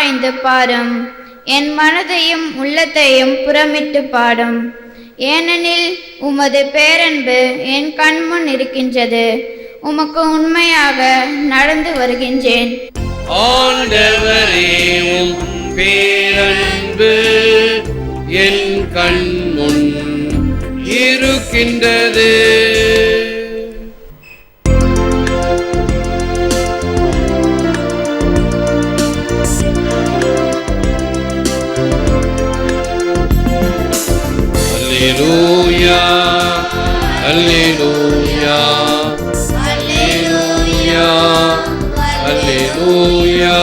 ஆராய்ந்து பாரும். என் மனதையும் உள்ளத்தையும் புறமிட்டு பாடும். ஏனெனில் உமது பேரன்பு என் கண்முன் இருக்கின்றது. உமக்கு உண்மையாக நடந்து வருகின்றேன். பேரன்பு என் கண் முன் இருக்கின்றது. அல்லேலூயா அல்லேலூயா அல்லேலூயா அல்லேலூயா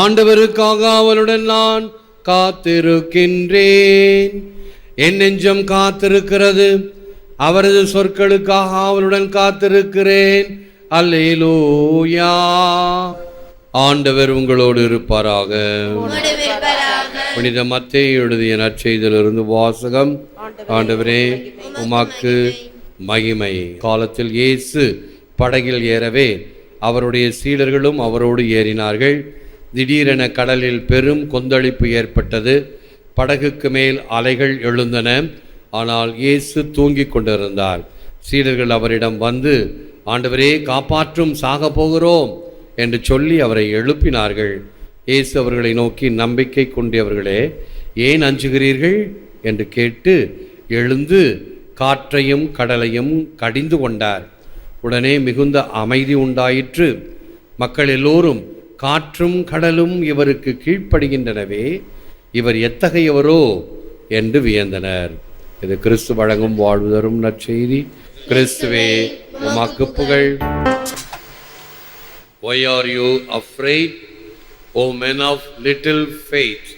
ஆண்டவருக்காக அவளுடன் நான் காத்திருக்கின்றேன். என் நெஞ்சம் காத்திருக்கிறது. அவரது சொற்களுக்காக அவளுடன் காத்திருக்கிறேன். அல்லேலூயா ஆண்டவர் உங்களோடு இருப்பாராக. புனித மத்தேயு எழுதிய நற்செய்தியிலிருந்து வாசகம். ஆண்டவரே உமக்கு மகிமை. காலத்தில் இயேசு படகில் ஏறவே அவருடைய சீடர்களும் அவரோடு ஏறினார்கள். திடீரென கடலில் பெரும் கொந்தளிப்பு ஏற்பட்டது. படகுக்கு மேல் அலைகள் எழுந்தன. ஆனால் இயேசு தூங்கிக் கொண்டிருந்தார். சீடர்கள் அவரிடம் வந்து ஆண்டவரே காப்பாற்றும் சாக போகிறோம் என்று சொல்லி அவரை எழுப்பினார்கள். இயேசு அவர்களை நோக்கி நம்பிக்கை கொண்டவர்களே ஏன் அஞ்சுகிறீர்கள்? என்று கேட்டு எழுந்து காற்றையும் கடலையும் கடிந்து கொண்டார். உடனே மிகுந்த அமைதி உண்டாயிற்று. மக்கள் எல்லோரும் காற்றும் கடலும் இவருக்கு கீழ்ப்படுகின்றனவே இவர் எத்தகையவரோ என்று வியந்தனர். இது கிறிஸ்து வழங்கும் வாழ்வு தரும் நற்செய்தி. கிறிஸ்துவே உமாக்கு புகழ். Why are you afraid O men of little faith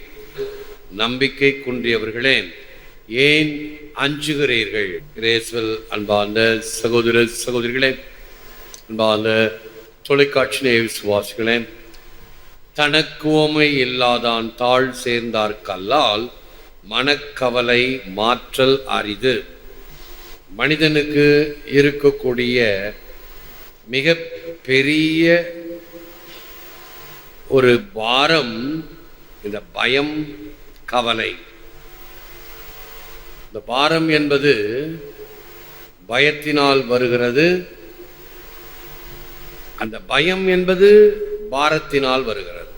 நம்பிக்கை குன்றியவர்களே ஏன் அஞ்சுகிறீர்கள்? கிரேஸ்வல் அன்பார்ந்த சகோதர சகோதரிகளே அன்பார்ந்த தொலைக்காட்சி நேய விசுவாசிகளே தனக்குவமை இல்லாதான் தாழ் சேர்ந்தார் கல்லால் மனக்கவலை மாற்றல் அரிது. மனிதனுக்கு இருக்கக்கூடிய மிக பெரிய ஒரு பாரம் இந்த பயம் கவலை. இந்த பாரம் என்பது பயத்தினால் வருகிறது. அந்த பயம் என்பது பாரத்தினால் வருகிறது.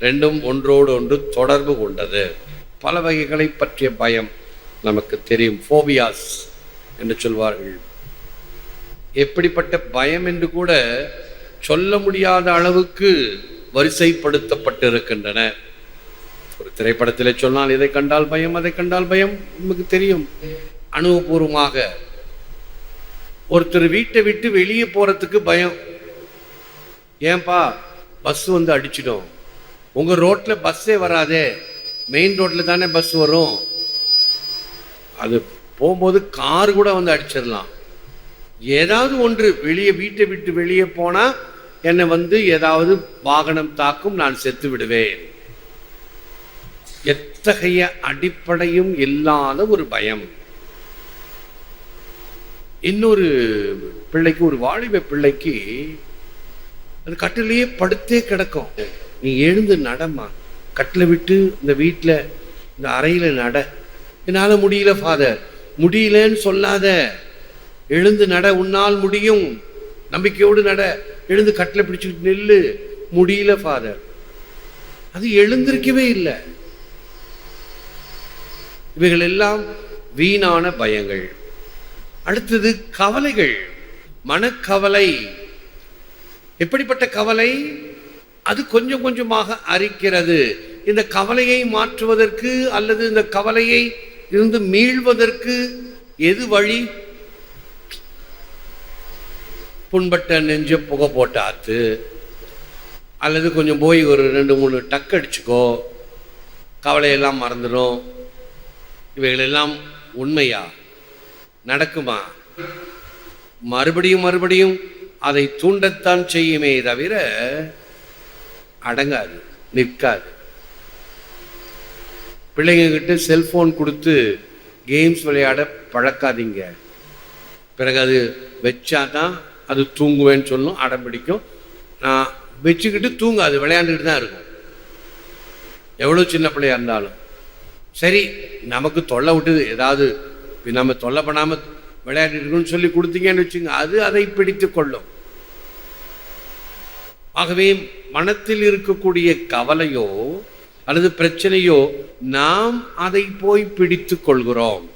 ரெண்டும் ஒன்றோடு ஒன்று தொடர்பு கொண்டது. பல வகைகளை பற்றிய பயம் நமக்கு தெரியும். ஃபோபியாஸ் என்று சொல்வார்கள். எப்படிப்பட்ட பயம் என்று கூட சொல்ல முடியாத அளவுக்கு வரிசைப்படுத்தப்பட்டிருக்கின்றன. ஒரு திரைப்படத்திலே சொன்னால் இதை கண்டால் பயம் அதை கண்டால் பயம் நமக்கு தெரியும். அனுபவபூர்வமாக ஒருத்தர் வீட்டை விட்டு வெளியே போறதுக்கு பயம். ஏன்பா பஸ் வந்து அடிச்சிடும். உங்க ரோட்ல பஸ்ஸே வராதே. மெயின் ரோட்ல தானே பஸ் வரும். அது போகும்போது கார் கூட வந்து அடிச்சிடலாம். ஏதாவது ஒன்று வெளியே வீட்டை விட்டு வெளியே போனால் என்னை வந்து ஏதாவது வாகனம் தாக்கும் நான் செத்து விடுவேன். எத்தகைய அடிப்படையும் இல்லாத ஒரு பயம். இன்னொரு பிள்ளைக்கு ஒரு வாலிப பிள்ளைக்கு அது கட்டிலேயே படுத்தே கிடக்கும். நீ எழுந்து நடமா? கட்டில் விட்டு இந்த வீட்டில் இந்த அறையில் நட. என்னால் முடியல ஃபாதர் முடியலன்னு சொல்லாத. எழுந்து நட உன்னால் முடியும். நம்பிக்கையோடு நட. எழுந்து கட்டில் பிடிச்சிக்கிட்டு நில்லு. முடியல ஃபாதர் அது எழுந்திருக்கவே இல்லை. இவைகள் எல்லாம் வீணான பயங்கள். அடுத்தது கவலைகள். மனக்கவலை. எப்படிப்பட்ட கவலை? அது கொஞ்சம் கொஞ்சமாக அரிக்கிறது. இந்த கவலையை மாற்றுவதற்கு அல்லது இந்த கவலையை இருந்து மீள்வதற்கு எது வழி? புண்பட்ட நெஞ்ச புகை போட்டாத்து அல்லது கொஞ்சம் போய் ஒரு ரெண்டு மூணு டக்கு அடிச்சுக்கோ. கவலையெல்லாம் மறந்துடும். இவைகளெல்லாம் உண்மையா? நடக்குமா? மறுபடியும் மறுபடியும் அதை தூண்டத்தான் செய்யுமே தவிர அடங்காது நிற்காது. பிள்ளைங்க செல்ஃபோன் கொடுத்து கேம்ஸ் விளையாட பழக்காதீங்க. பிறகு அது வச்சாதான் அது தூங்குவேன்னு சொல்லும் அடம் பிடிக்கும். நான் வச்சுக்கிட்டு தூங்காது விளையாண்டுக்கிட்டு தான் இருக்கும். எவ்வளோ சின்ன பிள்ளையா இருந்தாலும். சரி நமக்கு தொல்லை விட்டுது. ஏதாவது நம்ம தொல்லை பண்ணாமல் விளையாடிட்டு இருக்கணும்னு சொல்லி கொடுத்தீங்கன்னு வச்சுங்க அது அதை பிடித்து கொள்ளும். ஆகவே மனத்தில் இருக்கக்கூடிய கவலையோ அல்லது பிரச்சனையோ நாம் அதை போய் பிடித்து கொள்கிறோம்.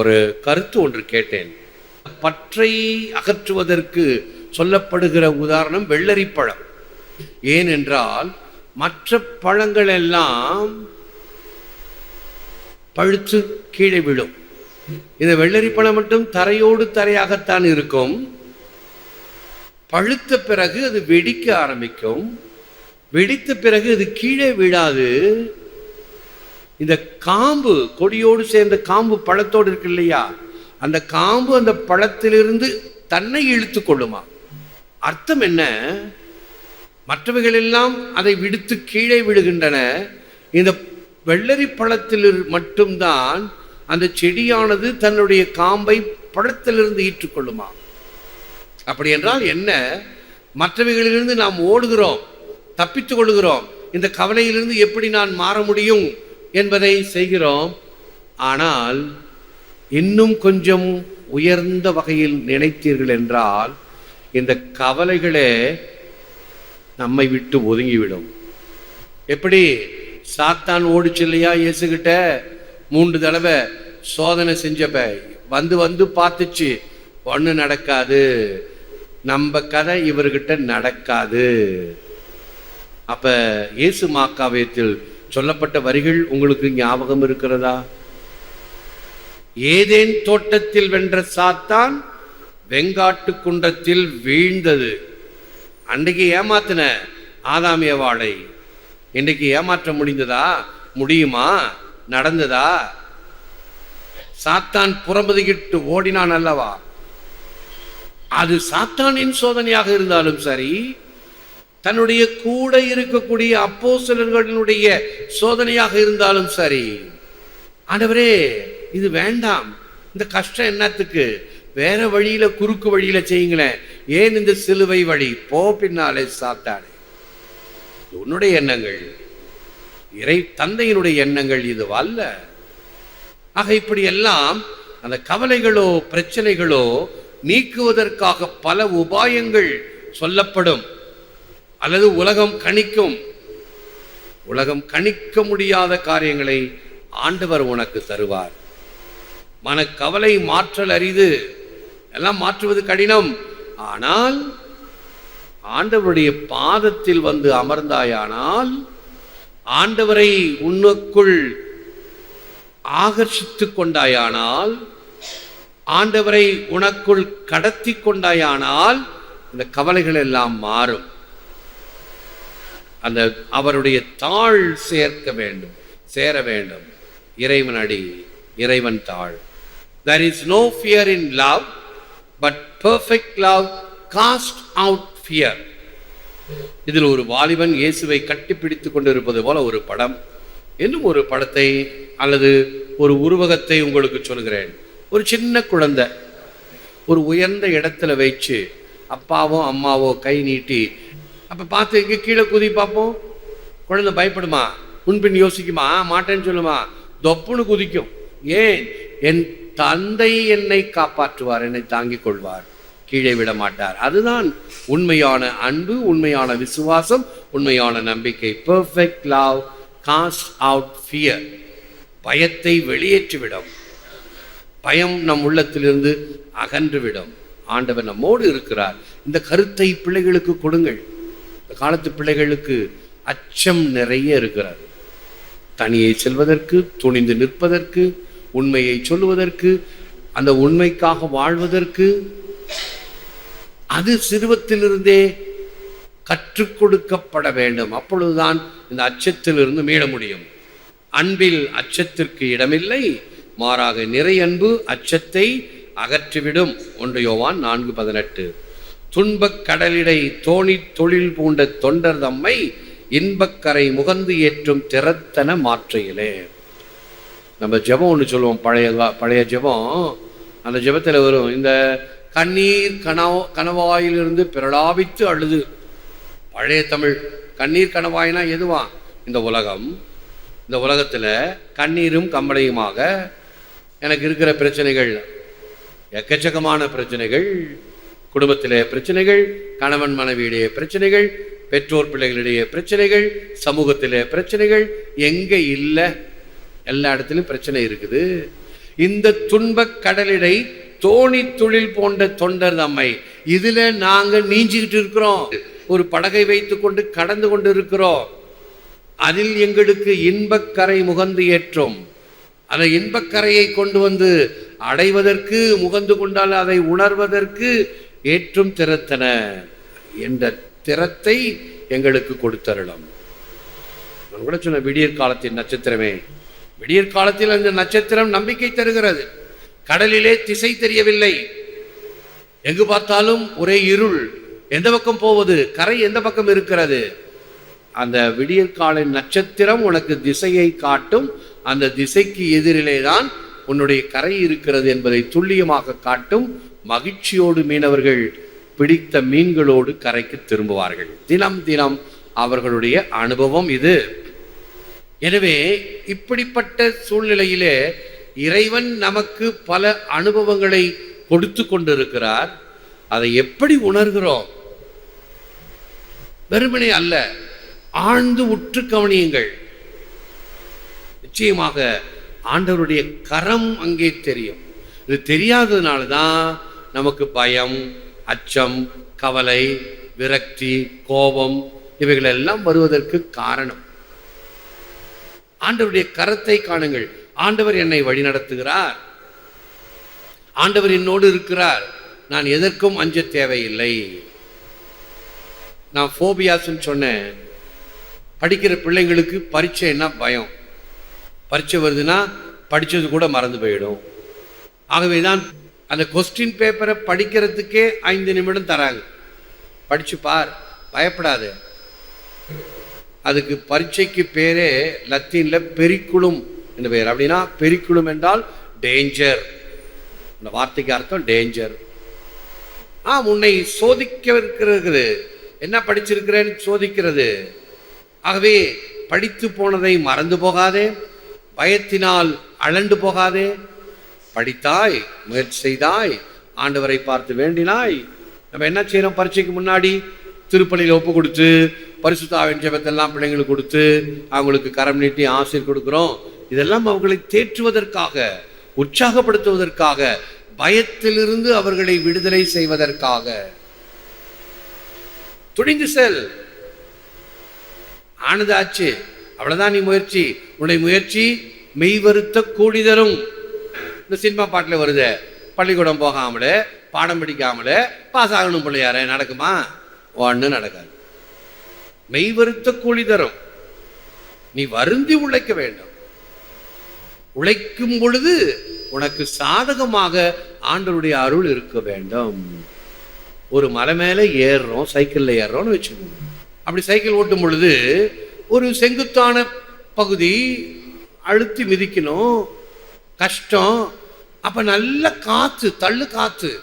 ஒரு கருத்து ஒன்று கேட்டேன். பற்றை அகற்றுவதற்கு சொல்லப்படுகிற உதாரணம் வெள்ளரிப்பழம். ஏனென்றால் மற்ற பழங்கள் எல்லாம் பழுத்து கீழே விழும். இந்த வெள்ளரிப்பழம் மட்டும் தரையோடு தரையாகத்தான் இருக்கும். பழுத்த பிறகு அது வெடிக்க ஆரம்பிக்கும். வெடித்த பிறகு அது கீழே விழாது. இந்த காம்பு கொடியோடு சேர்ந்த காம்பு பழத்தோடு இருக்கு இல்லையா? அந்த காம்பு அந்த பழத்திலிருந்து தன்னை இழுத்து கொள்ளுமா? அர்த்தம் என்ன? மற்றவைகள் எல்லாம் அதை விடுத்து கீழே விழுகின்றன. இந்த வெள்ளரி பழத்தில் மட்டும்தான் அந்த செடியானது தன்னுடைய காம்பை பழத்திலிருந்து ஈற்றுக்கொள்ளுமா? அப்படி என்றால் என்ன? மற்றவைகளிலிருந்து நாம் ஓடுகிறோம் தப்பித்து கொள்கிறோம் இந்த கவலையிலிருந்து எப்படி நான் மாற முடியும் என்பதை செய்கிறோம். ஆனால் இன்னும் கொஞ்சம் உயர்ந்த வகையில் நினைத்தீர்கள் என்றால் இந்த கவலைகளே நம்மை விட்டு ஒதுங்கிவிடும். எப்படி? சாத்தான் ஓடிச்சு இல்லையா இயேசுகிட்ட? மூன்று தடவை சோதனை செஞ்சப்ப வந்து வந்து பார்த்துச்சு ஒன்று நடக்காது. நம்ம கதை இவர்கிட்ட நடக்காது. அப்ப இயேசு மாக்காவியத்தில் சொல்லப்பட்ட வரிகள் உங்களுக்கு ஞாபகம் இருக்கிறதா? ஏதேன் தோட்டத்தில் வென்ற சாத்தான் வெங்காட்டு குண்டத்தில் வீழ்ந்தது. அன்றைக்கு ஏமாத்தின ஆதாமிய வாழை இன்றைக்கு ஏமாற்ற முடிந்ததா? முடியுமா? நடந்ததா? சாத்தான் புறம்பதுகிட்டு ஓடினான் அல்லவா? அது சாத்தானின் சோதனையாக இருந்தாலும் சரி தன்னுடைய கூட இருக்கக்கூடிய அப்போஸ்தலர்களுடைய சோதனையாக இருந்தாலும் சரி. ஆண்டவரே இது வேண்டாம். இந்த கஷ்டம் என்னத்துக்கு? வேற வழியில குறுக்கு வழியில செய்யுங்களேன். ஏன் இந்த சிலுவை வழி? போ பின்னாலே சாத்தானே. உன்னுடைய எண்ணங்கள். இறை தந்தையினுடைய எண்ணங்கள் இது அல்ல. ஆக இப்படி எல்லாம் அந்த கவலைகளோ பிரச்சனைகளோ நீக்குவதற்காக பல உபாயங்கள் சொல்லப்படும். அல்லது உலகம் கணிக்கும். உலகம் கணிக்க முடியாத காரியங்களை ஆண்டவர் உனக்கு தருவார். மனக்கவலை மாற்றல் அரிது. எல்லாம் மாற்றுவது கடினம். ஆனால் ஆண்டவருடைய பாதத்தில் வந்து அமர்ந்தாயானால் ஆண்டவரை உன்னுக்குள் ஆகர்ஷித்து கொண்டாயானால் ஆண்டவரை உனக்குள் கடத்தி கொண்டாயானால் இந்த கவலைகள் எல்லாம் மாறும். அந்த அவருடைய தாழ் சேர்க்க வேண்டும் சேர வேண்டும். இறைவன் அடி இறைவன் தாழ். There is no fear in love but perfect love cast out fear இதில் ஒரு வாலிபன் இயேசுவை கட்டிப்பிடித்து கொண்டிருப்பது போல ஒரு படம். இன்னும் ஒரு படத்தை அல்லது ஒரு உருவகத்தை உங்களுக்கு சொல்கிறேன். ஒரு சின்ன குழந்தை ஒரு உயர்ந்த இடத்துல வச்சு அப்பாவோ அம்மாவோ கை நீட்டி அப்ப பார்த்து இங்கே கீழே குதி பார்ப்போம்? குழந்தை பயப்படுமா? முன்பின் யோசிக்குமா? "ஆ, மாட்டேன்னு சொல்லுமா? தொப்புன்னு குதிக்கும். ஏன்? என் தந்தை என்னை காப்பாற்றுவார் என்னை தாங்கிக் கொள்வார். கீழே விட மாட்டார். அதுதான் உண்மையான அன்பு உண்மையான விசுவாசம் உண்மையான நம்பிக்கை. Perfect love cast out fear பயத்தை வெளியேற்றிவிடும். பயம் நம் உள்ளத்திலிருந்து அகன்றுவிடும். ஆண்டவர் நம்மோடு இருக்கிறார். இந்த கருத்தை பிள்ளைகளுக்கு கொடுங்கள். இந்த காலத்து பிள்ளைகளுக்கு அச்சம் நிறைய இருக்கிறது. தனியை செல்வதற்கு துணிந்து நிற்பதற்கு உண்மையை சொல்லுவதற்கு அந்த உண்மைக்காக வாழ்வதற்கு அது சிறுவத்திலிருந்தே கற்றுக் கொடுக்கப்பட வேண்டும். அப்பொழுதுதான் இந்த அச்சத்திலிருந்து மீள முடியும். அன்பில் அச்சத்திற்கு இடமில்லை மாறாக நிறை அன்பு அச்சத்தை அகற்றிவிடும். ஒன்று யோவான் நான்கு பதினெட்டு. துன்பக் கடலிடை தோணி தொழில் பூண்ட தொண்டர் தம்மை இன்பக்கரை முகந்து ஏற்றும் திறத்தன மாற்றையிலே. நம்ம ஜெபம் ஒன்று சொல்லுவோம் பழைய பழைய ஜெபம். அந்த ஜெபத்தில் வரும் இந்த கண்ணீர் கனவ கணவாயிலிருந்து பிரலாபித்து அழுது. பழைய தமிழ் கண்ணீர் கணவாய்னா எதுவா? இந்த உலகம். இந்த உலகத்தில் கண்ணீரும் கம்பளையுமாக எனக்கு இருக்கிற பிரச்சனைகள் எக்கச்சக்கமான பிரச்சனைகள் குடும்பத்திலே பிரச்சனைகள் கணவன் மனைவியிடையே பிரச்சனைகள் பெற்றோர் பிள்ளைகளிடையே பிரச்சனைகள் சமூகத்திலே பிரச்சனைகள் எங்கே இல்லை? எல்லா இடத்துலையும் பிரச்சனை இருக்குது. இந்த துன்பக் கடலிடை தோணி தொழில் போன்ற தொண்டர் தம்மை இதுல நாங்கள் நீஞ்சிக்கிட்டு இருக்கிறோம். ஒரு படகை வைத்துக்கொண்டு கடந்து கொண்டு இருக்கிறோம் அதில் எங்களுக்கு இன்பக்கரை முகந்து ஏற்றும். அந்த இன்பக்கரையை கொண்டு வந்து அடைவதற்கு முகந்து கொண்டால் அதை உணர்வதற்கு ஏற்றும் திறத்தன என்ற திறத்தை எங்களுக்கு கொடுத்தருளம். நான் கூட சொன்ன விடியற் காலத்தின் நட்சத்திரமே விடியற் காலத்தில் அந்த நட்சத்திரம் நம்பிக்கை தருகிறது. கடலிலே திசை தெரியவில்லை. எங்கு பார்த்தாலும் ஒரே இருள். எந்த பக்கம் போவது? கரை எந்த பக்கம் இருக்கிறது? அந்த விடியற் கால நட்சத்திரம் உனக்கு திசையை காட்டும். அந்த திசைக்கு எதிரிலே தான் உன்னுடைய கரை இருக்கிறது என்பதை துல்லியமாக காட்டும் மகிழ்ச்சியோடு மீனவர்கள் பிடித்த மீன்களோடு கரைக்கு திரும்புவார்கள். தினம் தினம் அவர்களுடைய அனுபவம் இது. எனவே இப்படிப்பட்ட சூழ்நிலையிலே இறைவன் நமக்கு பல அனுபவங்களை கொடுத்து கொண்டிருக்கிறார். அதை எப்படி உணர்கிறோம்? வெறுமனே அல்ல ஆழ்ந்து உற்று கவனியுங்கள். நிச்சயமாக ஆண்டவருடைய கரம் அங்கே தெரியும். இது தெரியாததுனால தான் நமக்கு பயம் அச்சம் கவலை விரக்தி கோபம் இவைகள் எல்லாம் வருவதற்கு காரணம். ஆண்டவருடைய கரத்தை காணுங்கள். ஆண்டவர் என்னை வழிநடத்துகிறார். ஆண்டவர் என்னோடு இருக்கிறார். நான் எதற்கும் அஞ்ச தேவையில்லை. நான் ஃபோபியாஸ்ன்னு சொன்னேன். படிக்கிற பிள்ளைங்களுக்கு பரீட்சைன்னா பயம். பரீட்சை வருதுன்னா படித்தது கூட மறந்து போயிடும். ஆகவே தான் அந்த கொஸ்டின் பேப்பரை படிக்கிறதுக்கே ஐந்து நிமிடம் தராங்க. படிச்சு பார் பயப்படாது. அதுக்கு பரீட்சைக்கு பேரே லத்தீனில் பெரிக்குளும் என்று பெயர். அப்படின்னா பெரிக்குளும் என்றால் டேஞ்சர் இந்த வார்த்தைக்கு அர்த்தம் டேஞ்சர் ஆ உன்னை சோதிக்க இருக்கிறது என்ன படிச்சிருக்கிறேன்னு சோதிக்கிறது. ஆகவே படித்து போனதை மறந்து போகாதே. பயத்தினால் அழண்டு போகாதே. படித்தாய் முயற்சி செய்தாய் ஆண்டவரை பார்த்து வேண்டினாய். நம்ம என்ன செய்யறோம்? பரீட்சைக்கு முன்னாடி திருப்பலியில் ஒப்பு கொடுத்து பரிசுத்தாவின் ஜெபத்தெல்லாம் பிள்ளைங்களுக்கு கொடுத்து அவங்களுக்கு கரம் நீட்டி ஆசிரியர் கொடுக்குறோம். இதெல்லாம் அவர்களை தேற்றுவதற்காக உற்சாகப்படுத்துவதற்காக பயத்திலிருந்து அவர்களை விடுதலை செய்வதற்காக. துணிந்து செல். ஆனதாச்சு. அவ்வளவுதான் நீ முயற்சி. உன்னுடைய முயற்சி மெய்வருத்த கூடிதரும் கூடி தரும். இந்த சினிமா பாட்டில் வருத. பள்ளிக்கூடம் போகாமலே பாடம் பிடிக்காமலே பாஸ் ஆகணும் பிள்ளையார நடக்குமா? ஒன்று நடக்காது. மெய் வருத்த கூலி தரும். நீ வருந்தி உழைக்க வேண்டும். உழைக்கும் பொழுது உனக்கு சாதகமாக ஆண்டருடைய அருள் இருக்க வேண்டும். ஒரு மலை மேலே ஏறுறோம் சைக்கிளில் ஏறுறோம்னு வச்சுக்கோங்க. அப்படி சைக்கிள் ஓட்டும் பொழுது ஒரு செங்குத்தான பகுதி அழுத்தி மிதிக்கணும். கஷ்டம். அப்போ நல்ல காற்று தள்ளு காற்று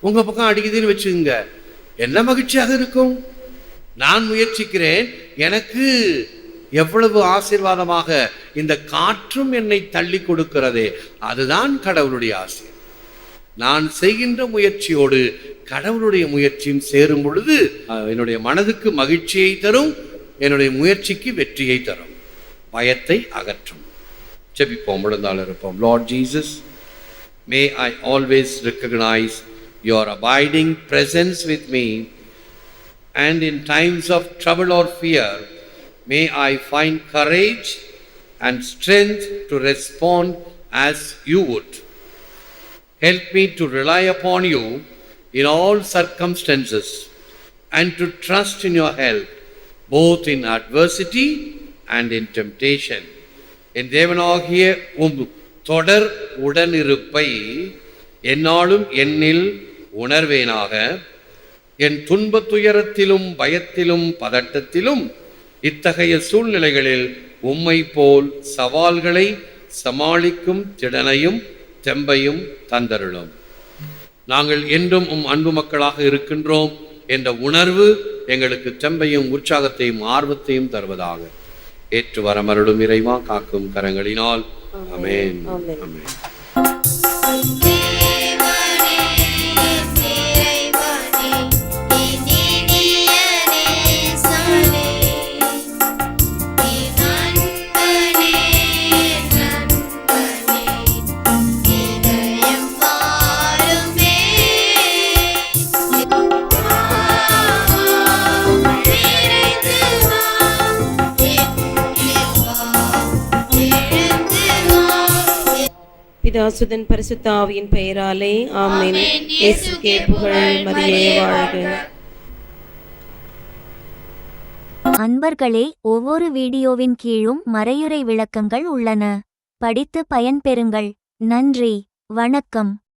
உங்கள் பக்கம் அடிக்குதுன்னு வச்சுக்கோங்க. என்ன மகிழ்ச்சியாக இருக்கும்? நான் முயற்சிக்கிறேன் எனக்கு எவ்வளவு ஆசீர்வாதமாக இந்த காற்றும் என்னை தள்ளி கொடுக்கிறதே அதுதான் கடவுளுடைய ஆசை நான் செய்கின்ற முயற்சியோடு கடவுளுடைய முயற்சியும் சேரும் பொழுது என்னுடைய மனதுக்கு மகிழ்ச்சியை தரும் என்னுடைய முயற்சிக்கு வெற்றியை தரும். பயத்தை அகற்றும். ஜெபிப்போம் விழுந்தால் இருப்போம். Lord Jesus may I always recognize your abiding presence with me and in times of trouble or fear, may I find courage and strength to respond as you would. Help me to rely upon you in all circumstances and to trust in your help, both in adversity and in temptation. என் தேவனாகிய உம் தொடர் உடனிருப்பை என்னாலும் என்னில் உணர்வேனாக என் துன்பத் துயரத்திலும் பயத்திலும் பதட்டத்திலும் இத்தகைய சூழ்நிலைகளில் உம்மை போல் சவால்களை சமாளிக்கும் திறனையும் தெம்பையும் தந்தருளும். நாங்கள் என்றும் உம் அன்பு மக்களாக இருக்கின்றோம் என்ற உணர்வு எங்களுக்கு தெம்பையும் உற்சாகத்தையும் ஆர்வத்தையும் தருவதாக. ஏற்று வரமருளும் இறைவா காக்கும் கரங்களினால். அமேன். அமேன் பிதாசுதன் பரிசுத்த ஆவியின் பெயராலே ஆமென் இயேசுக்கே புகழ் மரியே வாழ்க அன்பர்களே ஒவ்வொரு வீடியோவின் கீழும் மறையுறை விளக்கங்கள் உள்ளன படித்து பயன்பெறுங்கள் நன்றி வணக்கம்